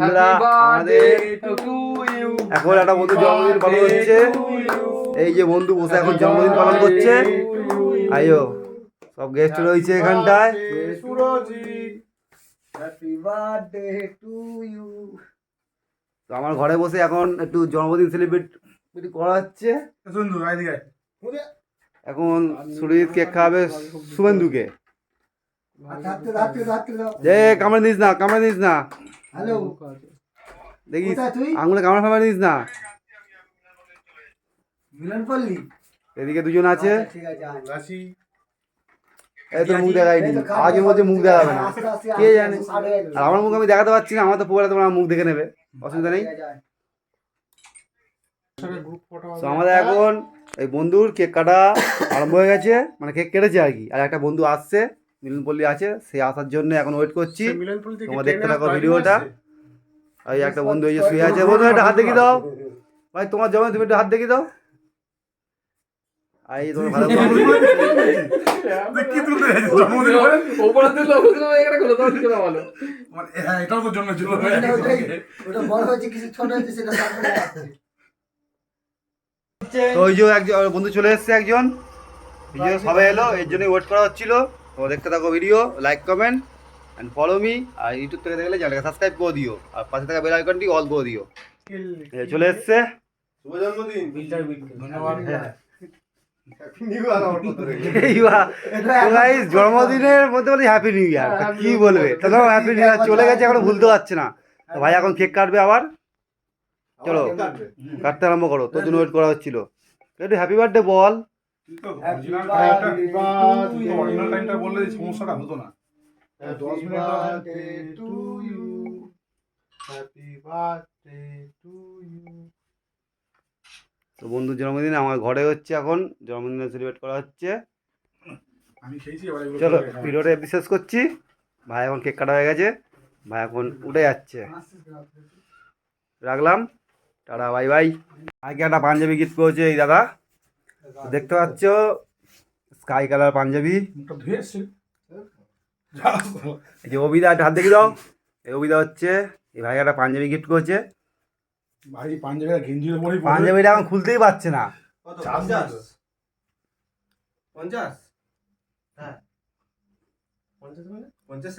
বন্ধুরা আমাদের এখন একটা বন্ধু জন্মদিন পালন হচ্ছে এই যে বন্ধু বসে এখন জন্মদিন পালন করছে। আইও সব গেস্ট রয়েছে এখানটায়। হ্যাপি বার্থডে টু ইউ তো আমার ঘরে বসে এখন একটু জন্মদিন সেলিব্রেট করা হচ্ছে। সুন্দর এখন সুরিত কেক খাওয়াবে শুভেন্দুকে। যে কামড়ে নিস না কামড়ে নিস না। হ্যালো দেখিস? আঙুলে কামড়ে ফামড়ে নিস না। মিলন পল্লী। এদিকে দুজন আছে। এই তো মুখ বলছে দেখাবে না। কে জানে। আর আমার মুখ আমি দেখাতে পারছি না আমার তো পুরো তোমার মুখ দেখে নেবে। অসুবিধা নেই। তো আমাদের এখন এই বন্ধুর কেক কাটা আরম্ভ হয়ে গেছে। মানে কেক কেটেছে আর কি। আর একটা বন্ধু আসছে। মিলনপল্লী আছে সে আসার জন্য এখন ওয়েট করছি। তোমরা দেখতে থাকো ভিডিওটা। ওই একটা বন্ধু এই যে শুয়ে আছে বন্ধু একটা হাত দেখিয়ে দাও। ভাই তোমার জমা তুমি একটু হাত দেখিয়ে দাও। তোমার ভালো? মানে, হ্যাঁ, তো ওই যে একজন বন্ধু চলে এসেছে একজন। ভিডিও সবাই এলো এর জন্যই ওয়েট করা হচ্ছিল। তো দেখতে থাকো video like comment and follow me R YouTube থেকে দেখলে চ্যানেলকে সাবস্ক্রাইব করে দিও আর পাশে থাকা বেল আইকনটি অল করে দিও। চলে এসছে। এইবার জন্মদিনের মধ্যে বলি হ্যাপি নিউ ইয়ার কি বলবে? তো হ্যাপি নিউ ইয়ার চলে গেছে এখনও ভুলতে পারছে না। তো ভাই এখন কেক কাটবে আবার? চলো কাটতে আরম্ভ করো। তোর জন্য ওয়েট করা হচ্ছিল। একটু হ্যাপি বার্থডে বল। তো বললে এই সমস্যাটা হতো না। দশ বন্ধুর জন্মদিন আমার ঘরে হচ্ছে এখন। জন্মদিন সেলিব্রেট করা হচ্ছে। চলো। ভিডিওটা বিশেষ করছি। ভাই এখন কেক কাটা হয়ে গেছে। ভাই এখন উঠে যাচ্ছে। রাখলাম। টাটা বাই বাই আগে একটা পাঞ্জাবি গিফট করেছে এই দাদা। দেখতে পাচ্ছ? Sky colour panjabi. এই যে অবিদা একটা হাত দেখি দাও। এই অবিদা হচ্ছে এই ভাই একটা পাঞ্জাবি গিফট করেছে। ভাই পাঞ্জাবিটা গেঞ্জির পাঞ্জাবিটা এখন খুলতেই পারছে না। দিত। পঞ্চাশ? হ্যাঁ। পঞ্চাশ মানে? পঞ্চাশ